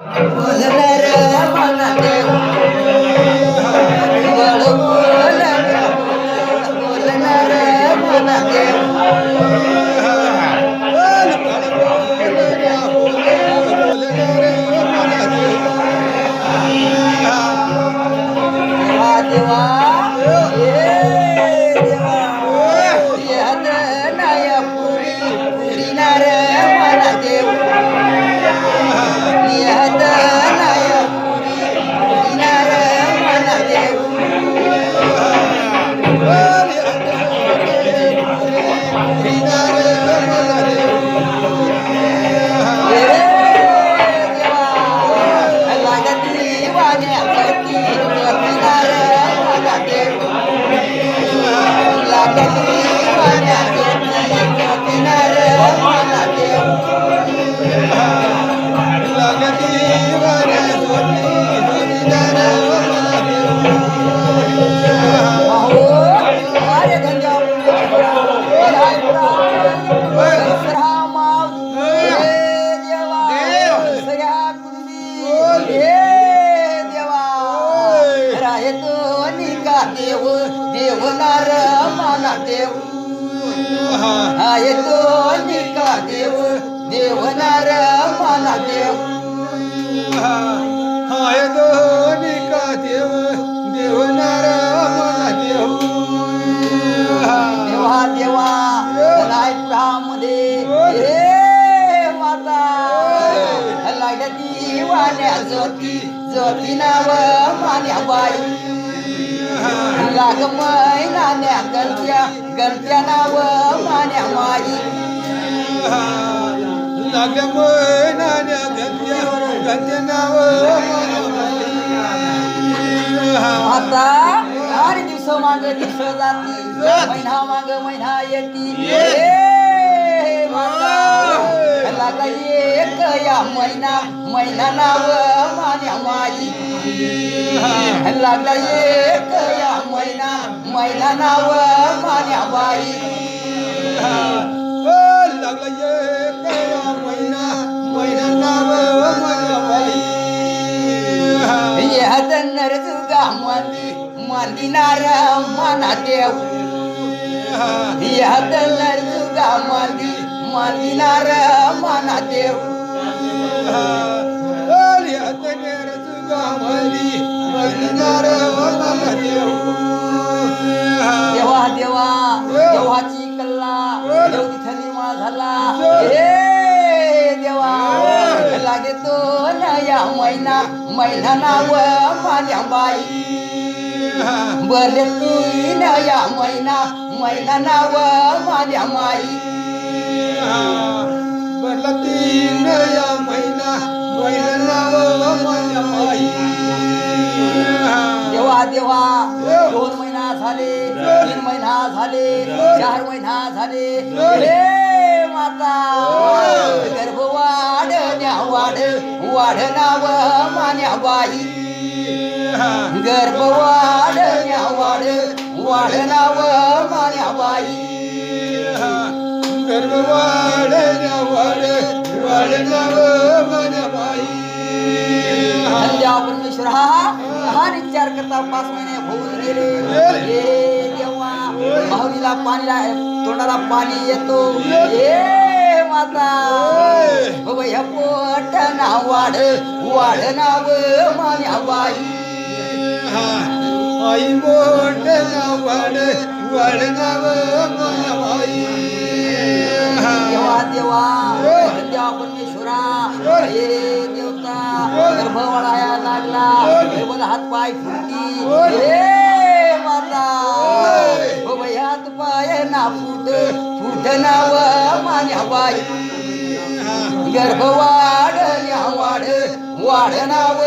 बोलणार मनाते नाव मान्या बाई. लाग मैनान्या गलत्या गलत्या नाव मान्या माई. लागल्या नाण्या गद्या गद्या नाव आता आठ दिवस माग दिवस जाती महिना माग महिना येती. लागला एक या महिना महिना नाव मान्या माई. लागला एक या महिना महिना नाव मान्या बाई लागला एक महिना महिना नाव याद नरजुगा मांदी मांदिनार माना देव याद नरजुगा मांदी मांदिनार माना देव देवा देवा देवाची कल्ला. देव तिथं निर्माण झाला. हे देवा लागे तो नया महिना महिना नाव मान्या बाई बरे तीन या महिना महिना नाव मान्या माई बरला तीन या महिना महिना माझ्या माई देवा देवा. दोन महिना झाले तीन महिना झाले चार महिना झाले. हे माता गर्भ वाढ न्या वाढ वाढ नाव मान्या बाई गर्भ वाढ न्या वाढ वाढ नाव मान्या बाई गर्भ वाढ वाढ माझ्या संध्या परमेश्वर. हा हा विचार करता पाच महिने होऊन गेले. हे देवा माहुलीला पाणी ला- तोंडाला पाणी येतो. हे माता बाबा ह्या पोट ना वाढ वाढ नाव मान्या बाई. आई मोठ नाव वाढ वाढ नाव माझ्या बाई. देवा देवा संध्या परमेश्वरा हे देवता गर्भ वाढाया लागला गर्भाला हात पाय फुटती हे माता हात पाय ना फुट फुट नाव मान्या बाई गर्भ वाढ न्या वाढ वाढ नाव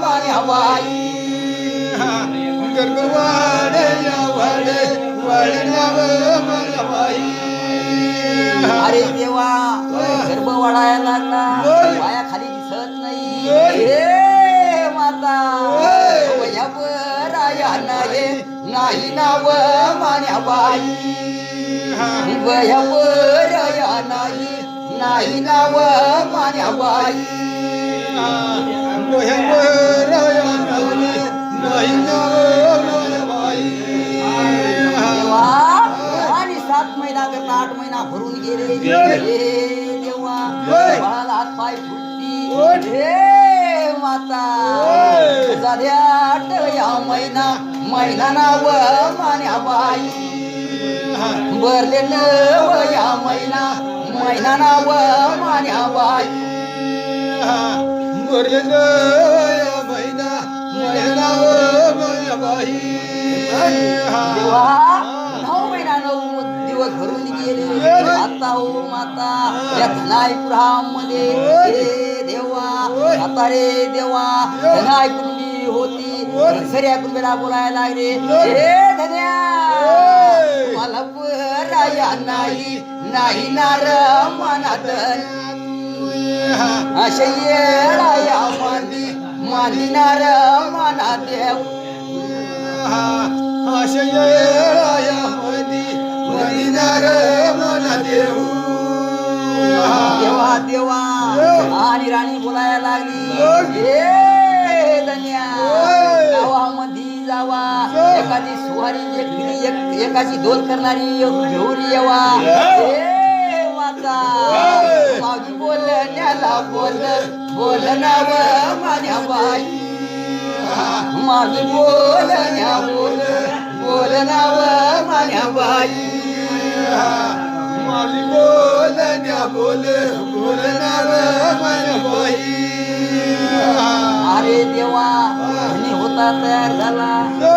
मान्या बाई गर्व वाढ वाढ वाढ नाव लागला पाया खाली दिसत नाही. हे माता वया बराया नाही नाव मान्या बाई वया बराया नाही नाही नाव मान्या बाई स्वयंवराया नावले नाही नाव बाई देवा आणि सात महिना करता आठ महिना भरून गेले. हे. बाळाला हात पाय. हे माता. झाल्या या महिना महिना नाव मान्या बाई. भरले नव या महिना महिना नाव मान्या बाई. मर्याद महिना महिना बाई. देवा नऊ महिना नऊ दिवस भरून गेले. आता हो माता या धनाईपुरामध्ये होय. हे देवा. आता रे देवा. धनाई कुंडी होती. सऱ्या कुंडीला बोलायला लागले. हे धन्या. मला बराया नाही नाही नार मनात अशा येळाया मांदी मांदिनार मना देव मनी मनिनार मना देऊ देवा देवा. आणि राणी बोलायला लागली. हे धन्या. गावामध्ये जावा. एखादी सुहारी एक एकाची दोन करणारी घेऊन येवा. होय. मागी बोलण्याला बोल बोलणाव माझ्या बाई. मागी बोलण्या बोल बोलणाव माझ्या बाई. माली बोलण्या बोल बोलणार मन बाई अरे देवा धनी होता तयार झाला.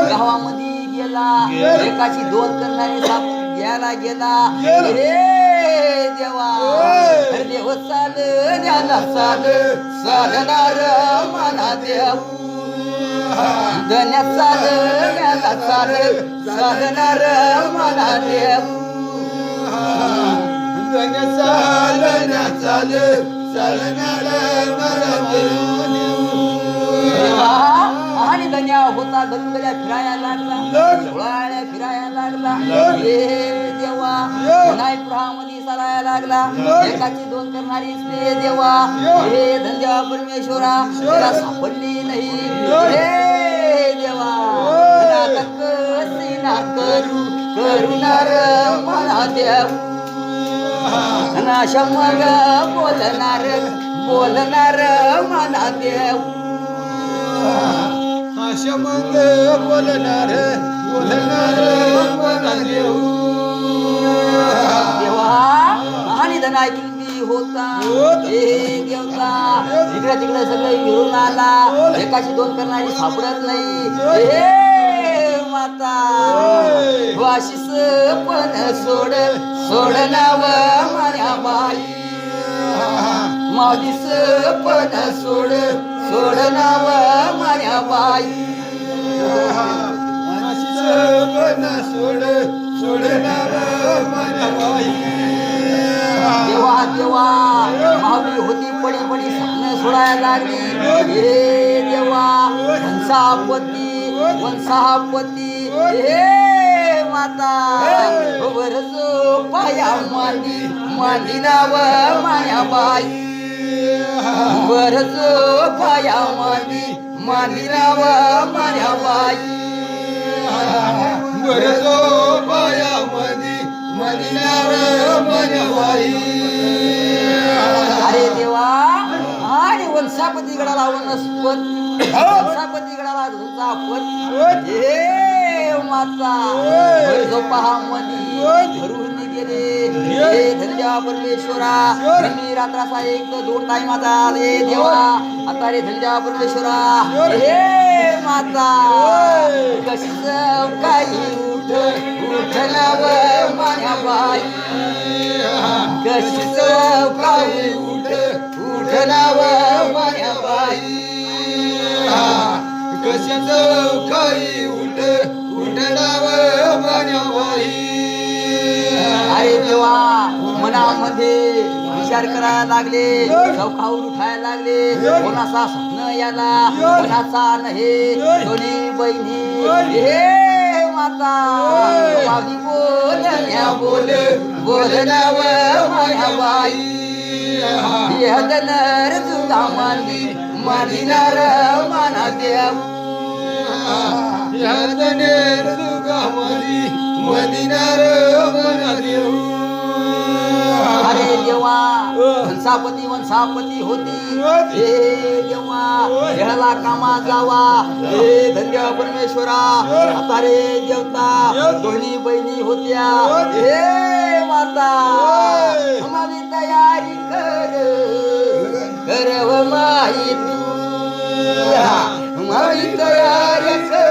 गावामध्ये गेला. एकाची दोन करणारी साप घ्यायला गेला. हे देवा देव चाल द्याला चाल साधनार मना देव धन्या चाल द्याला चाल साधनार मना देव धन्य चालण्या चाल चालणार आणि धन्या होता गणगड्या फिराया लागला लागला. फिराया लागला देवा नाही नायपुरामध्ये चालाया लागला एकाची दोन करणारी स्त्री देवा हे धंद्या परमेश्वरा त्याला सापडली नाही हे देवा होय. करू करुणार मला देव अनाशा मग बोलणार बोलणार मला देव अशा मग बोलणार बोलणार देवा होता. हे देवता. इकडे तिकडे सगळे फिरून आला. एकाची दोन करणारी सापडत नाही. होय. वाशिस पण सोड सोड नाव माझ्या बाई. मावलीस पण सोड सोड नाव माझ्या बाई. पण सोड सोडणार माझ्या बाई. देवा देवा माऊली होती पडी पडी स्वप्न सोडायला लागली. हे देवा वंशापती वंशापती. हे माता वरजो पाया मांडी मांडी नाव माया बाई. वरजो पाया मांडी मांडी नाव माया बाई. बरजो पाया मधी मदिनार माझ्या बाई. अरे देवा आणि वंशापती गडाला वनस्पत वंशापती गडाला वंशापत हे माता झोपहा मधी. धरून गेले हे धन्या परमेश्वरा. मी रात्राचा एक दोन टाइमाचा रे देवा आता रे धन्या परमेश्वरा. हे माता. कशीच काही उठ उठनाव माझ्या बाई कशीच काही उठ उठनाव माझ्या बाई कशाच काही उठ उठणाव माझ्या अरे देवा मनामध्ये विचार करायला लागले चौकावर उठायला लागले. कोणाचा स्वप्न याला कोणाचा नहे दोन्ही बहिणी. हे माता मावी बोलण्या बोल बोलण्याव माझ्या बाई. हदनर जुदा मानली मानिनार माना देव. यातने दुगामली मदिनार मनादेव अरे देवा वंशापती वंशापती होती. हे देवा. खेळाला कामा जावा हे धन्य परमेश्वरा. आता रे देवता. दोन्ही बहिणी होत्या होती. हे माता होय. आम्हाला तयारी कर करव माई तू आम्हाला तयारी कर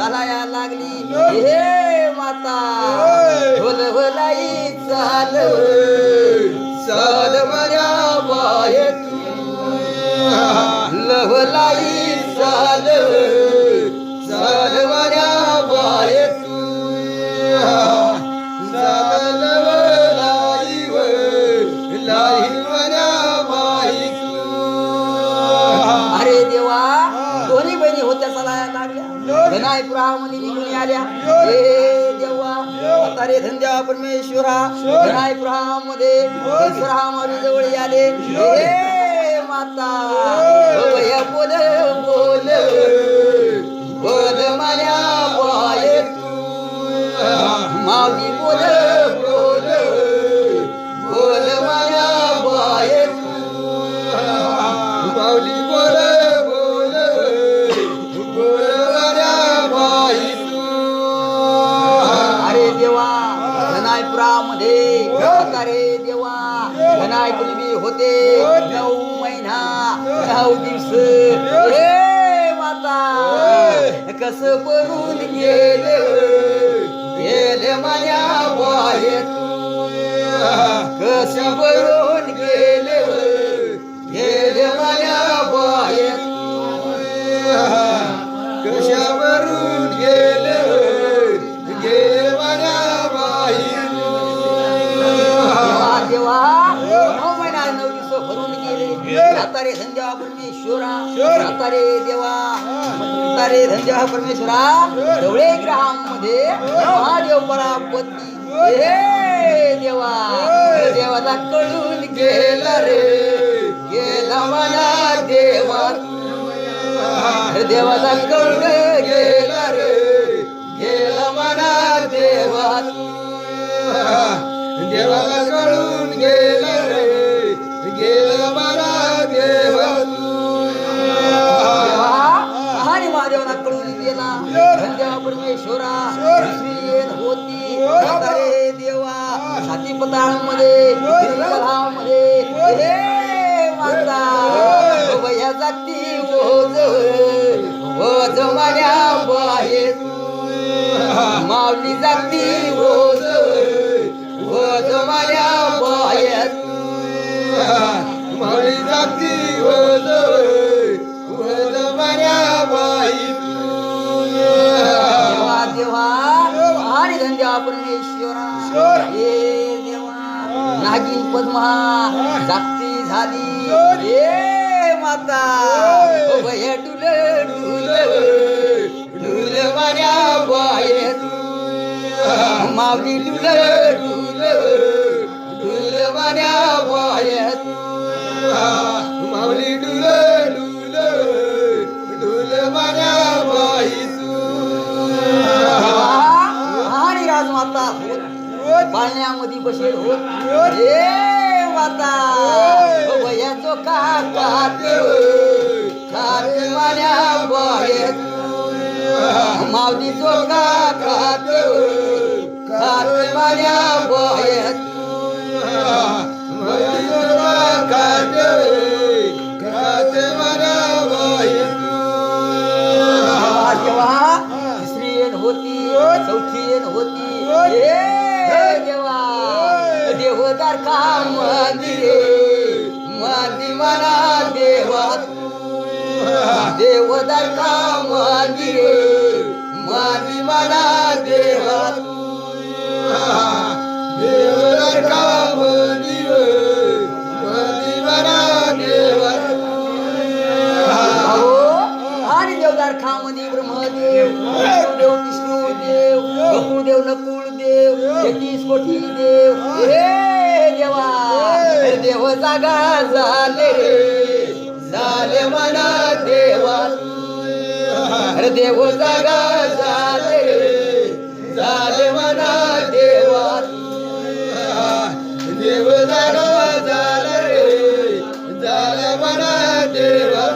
चालाया लागली. हे. माता ढोल भलाई चालव चाल मन्या बायत लवलाई चालव चाल मन्या बायत अरे लागल्या धनायपुरामध्ये निघून आल्या. हे देवा अरे रे धंद्या परमेश्वरा धनायपुरामध्ये परशुरामारी जवळ आले. हे माता बोल बोल. बोल माया बाय मावी बोल. धनायपुरी बी होते. नऊ महिना नऊ दिवस. हे माता कस पडून गेले? गेले माझ्या बाहेर. कस पडून गेले? गेले माझ्या बाहेर. कशावरून गेले? गेले माझ्या बाई देवा. गेले आता रे धंद्या परमेश्वरा आता रे देवा. आता रे धंद्या परमेश्वरा ग्रहामध्ये महादेव परापती हे देवा देवाला कळून गेला रे. गेला मला देवा देवाला कळून गेला रे. गेला मला देवा देवाला कळून पताळमध्ये मध्ये हे माता वया जाती ओज ओज माझ्या बाहेर. माऊली जाती ओज पद्मा जागती झाली. हे माता. भय डुल डुल. डुल माझ्या बाहेर मावली डुल डुल. डुल माझ्या बाहेर होत. पाळण्यामध्ये बसेल हे वयाचो का काते काते मान्या बाहेर. मावलीचो का काते काते मान्या बाहेर. देवा तिसरी येण होती चौथी येण होती. सारखा का मंदिरे मला देवा. देवदारखा का मंदिरे मला देवा. देवदार मंदिर मंदिरा देवा. आणि खामदी ब्रह्मदेव देव विष्णुदेव देव नकुळदेव नकुळ कोटी देव हे देवा हे देव. जागा झाले. रे झाले म्हणा देवा. अरे देव जागा झाले. रे झाले म्हणा देवा. देवदार झालं. रे झालं म्हणा देवा.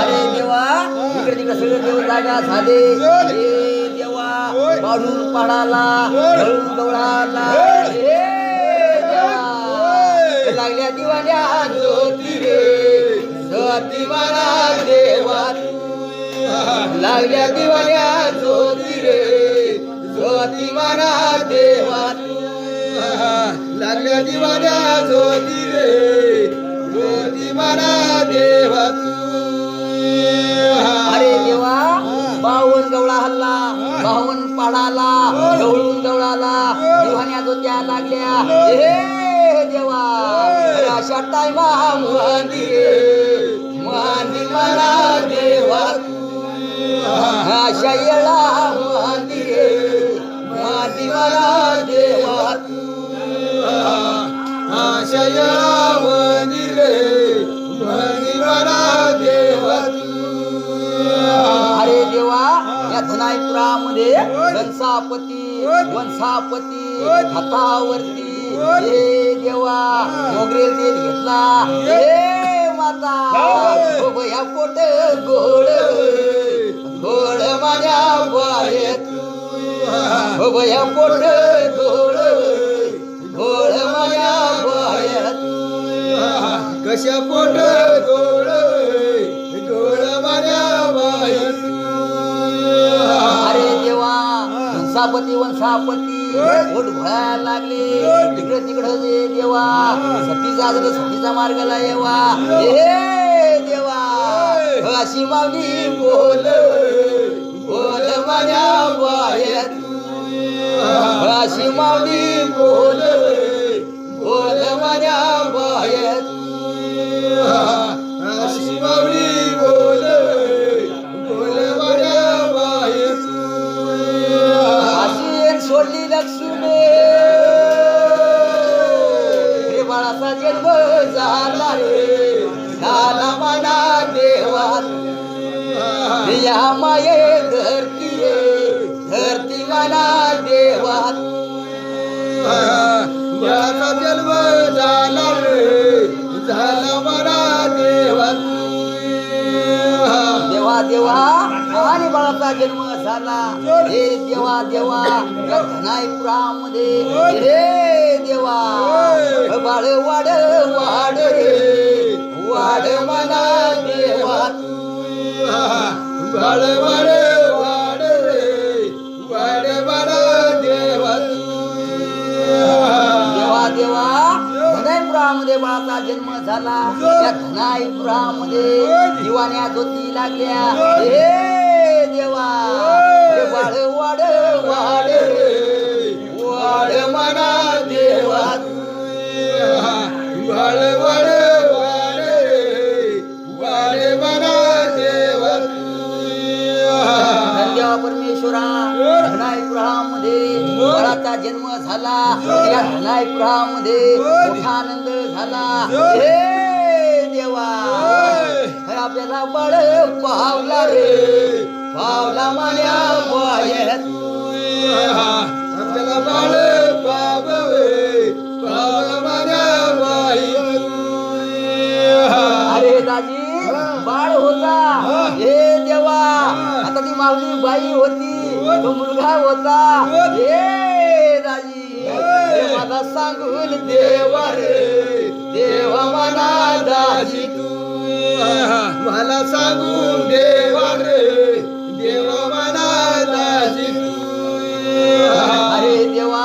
अरे देवा इकडे तिकडे सगळे देव जागा झाले. देवा पाडून पाडाला गवळाला देवा लागल्या दिवाल्या ज्योती रे ज्योती मला देवा लागल्या दिवाल्या ज्योती रे ज्योती मला देवा लागल्या दिवाल्या ज्योती रे ज्योती म्हणा देवा अरे देवा बावन गवळा हल्ला बावन पाडाला गवळून गवळाला दिवाण्या जोत्या लागल्या. देवा. अशा टायमा मंदिरे मंदिर मला देवा. अशा येळा मंदिरे देवा. आशया मंदिरे मंदिरा देवा. अरे देवा या धनाईपुरामध्ये वंसापती वंसापती हातावरती हे देवा. मोगरेल तेल घेतला. हे माता. हो बया पोट गोड. गोड माझ्या बायत हो बया पोट गोड. गोड माझ्या बायत कशा पोट गोड? गोड माझ्या बाई अरे देवा वंसापती वंसापती पोट भरायला लागले. तिकडे तिकडे देवा. सतीचा जर सतीचा मार्गाला येवा. हे देवा. अशी माऊली बोल. बोल माझ्या बायत अशी बोल बोल. माये धरती धरती मला देवा याचा जन्म झाला रे झाला मला देवा देवा देवा आणि बाळाचा जन्म झाला. हे देवा देवा या धनाईपुरामध्ये हे देवा बाळ वाड वाड रे. वाड मना देवात. वाड वाड वाड वाडा देवा देवा देवा बाळाचा जन्म झाला. त्या धनाईपुरामध्ये दिवाण्या ज्योती लागल्या. हे देवा वाड वाड वाड मना देवात बाळ वाड वाड परमेश्वरा धनाईपुरामध्ये बाळाचा जन्म झाला. या धनायपुरामध्ये मोठा आनंद झाला. हे देवा आपल्याला बाळ पावला रे. पावला माझ्या बायत आपल्याला बाळ पाववे पावला माझ्या बाई अरे दाजी बाळ होता. हे देवा आता ती माऊली बाई होती. तो मुलगा होता. हे हे माझा सांगून देवा रे देवा मना दाजी मला सांगून देवा रे देवा मला दाजी अरे देवा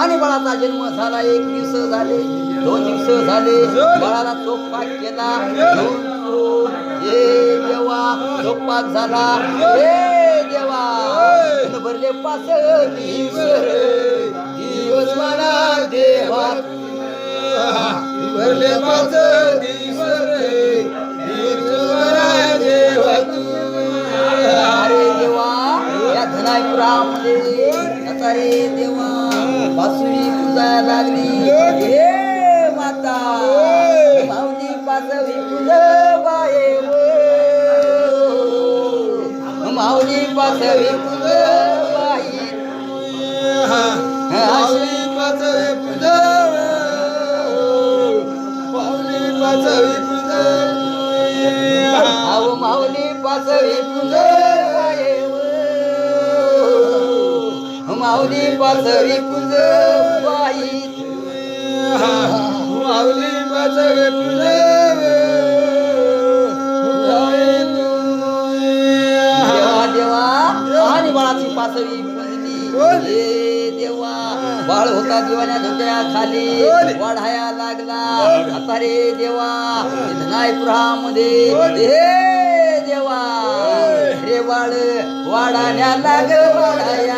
आणि बाळा बाळाचा जन्म झाला. एक दिवस झाले दोन दिवस झाले. बाळाला चोखपाक केला. हे देवा चोखपाक झाला. हे देवा भरले पाच दिवस दिवस म्हणा देवा. भरले पाच दिवस रे, देवा अरे देवा या धनापुरामध्ये आता रे देवा. बासुरी पूजा लागली. हे माता भावनी पाचवी पूजा बाये माऊली पाचवी पूजा पाचवी पूजा पाचवी पूजा माऊली पाचवी पूजा माऊली पाचवी पूजा बाई माऊली पाचवी पूजा देवा देवा आणि बाळाची पाचवी पूजली बाळ होता दिवाण्या धोक्या खाली. वाढाया लागला. आता रे देवा नायपुरामध्ये. हे देवा रे बाळ वाढाण्या लाग वाढाया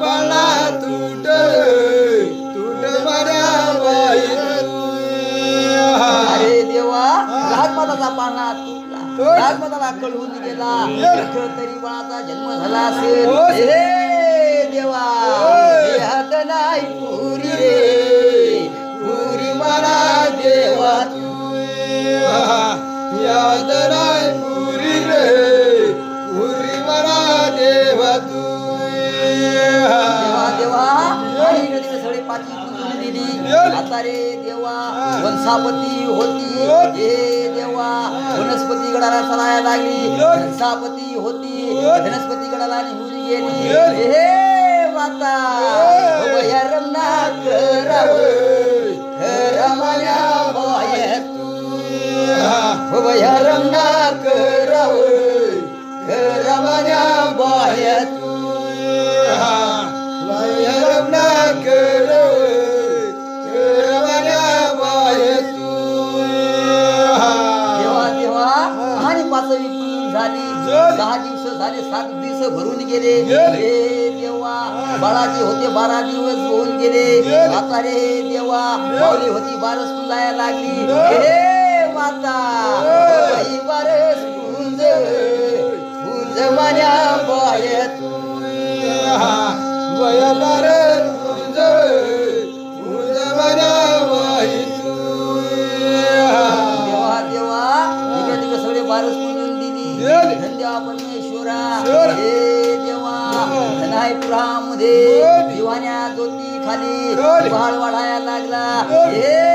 पाला तुट तुट माऱ्या बाई अरे देवा राजमाताचा पाळणा तुटला. राजमाताला कळून गेला. तरी बाळाचा जन्म झाला असेल. हे देवा हे. हात नाही पुरी रे. पुरी मला देवा तू. याद दिली आता रे देवा वंशापती होती. हे देवा वनस्पती गडाला चलायला लागली. वंशापती होती. वनस्पती गडाला निघून गेली. हे माता उभया रमना कराव रमाया बाय उभया रमना कराव रमाया बाय दहा दिवस झाले सात दिवस भरून गेले. हे देवा बाळाजी होते बारा दिवस होऊन गेले. आता रे देवा माऊली होती बारस जायला लागली. हे माता बारस कुंज कुंज मान्या बाय वयाबार तुझ तुझ हे देवा धनायपुरामध्ये दिली. दिवाण्या ज्योती खाली वाढायला लागला. हे